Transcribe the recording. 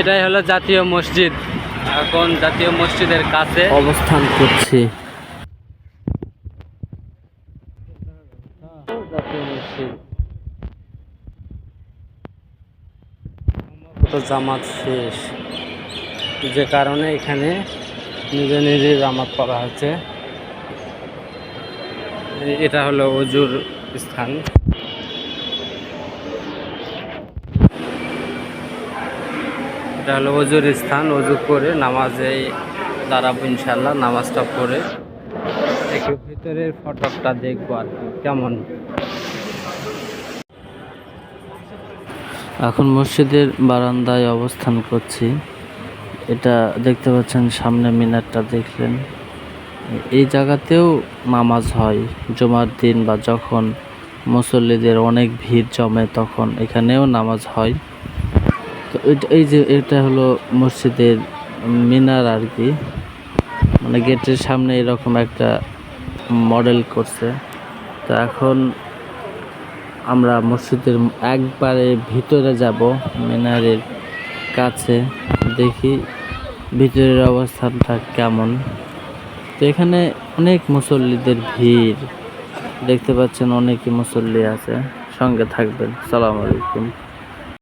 এটাই হলো জাতীয় মসজিদ। এখন জাতীয় মসজিদের কাছে অবস্থান করছি। জামাত শেষ। যে কারণে এখানে নিজে নিজে জামাত পড়া হচ্ছে এটা হলো অজুর স্থান। এটা হলো অজুর স্থান, অজু করে নামাজে দাঁড়াবো ইনশাল্লাহ নামাজটা পড়ে। একটু ভিতরের ফটকটা দেখব আর কেমন। এখন মসজিদের বারান্দায় অবস্থান করছি। এটা দেখতে পাচ্ছেন, সামনে মিনারটা দেখলেন। এই জায়গাতেও নামাজ হয়, জুমার দিন বা যখন মুসল্লিদের অনেক ভিড় জমে তখন এখানেও নামাজ হয়। তো এই যে এটা হলো মসজিদের মিনার আর কি। মানে গেটের সামনে এরকম একটা মডেল করছে। তো এখন আমরা মসজিদের একবারে ভিতরে যাব, মিনারের কাছে। দেখি ভিতরের অবস্থানটা কেমন। তো এখানে অনেক মুসল্লিদের ভিড়। দেখতে পাচ্ছেন অনেকই মুসল্লি আছে। সঙ্গে থাকবেন। সালাম আলাইকুম।